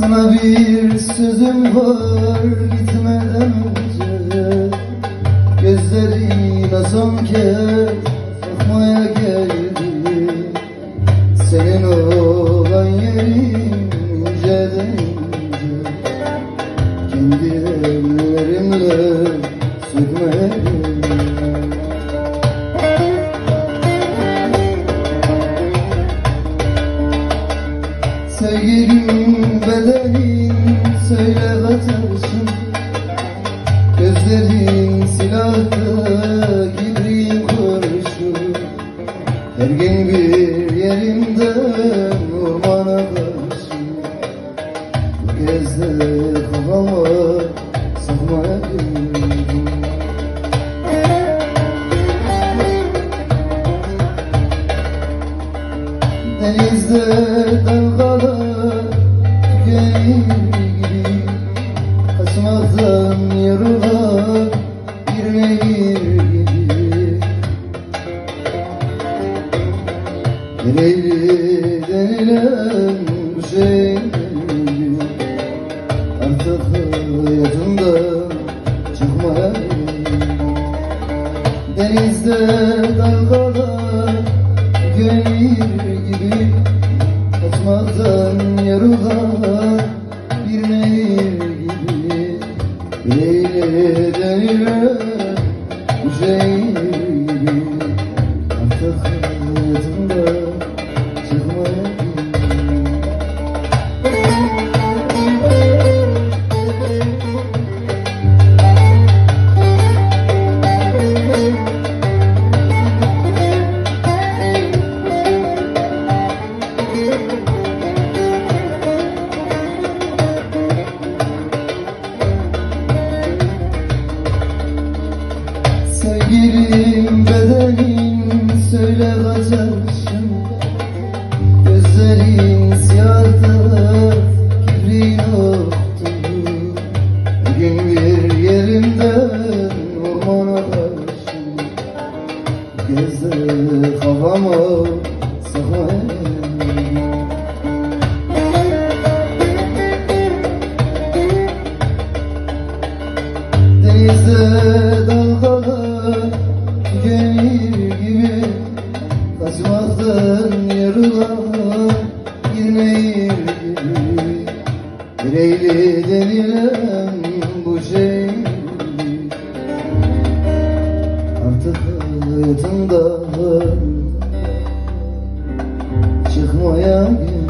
Sana bir sözüm var gitmeden önce. Gözlerine son kez bakmaya geldim. Senin olan yerin ince Kendi ellerimle sökmeye geldim Sevgilim bedenin söyle kaçarsın Gözlerin silahta gibrin kurşun Her gün bir yerimden ormana karşı Bu kez de Denizde dalgalar Kaçmaktan yorulan bir nehir gibi Nereli denilen Artık hayatımdan çıkmaya Denizde dalgalar Gönül gibi Kaçmaktan yorulan Hare Gözde kafama sıkmaya Denizde dalgalar tükenir gibi Kaçmaktan yarılan bir nehir gibi denilen bu şey hayatımda çıkmaya geldi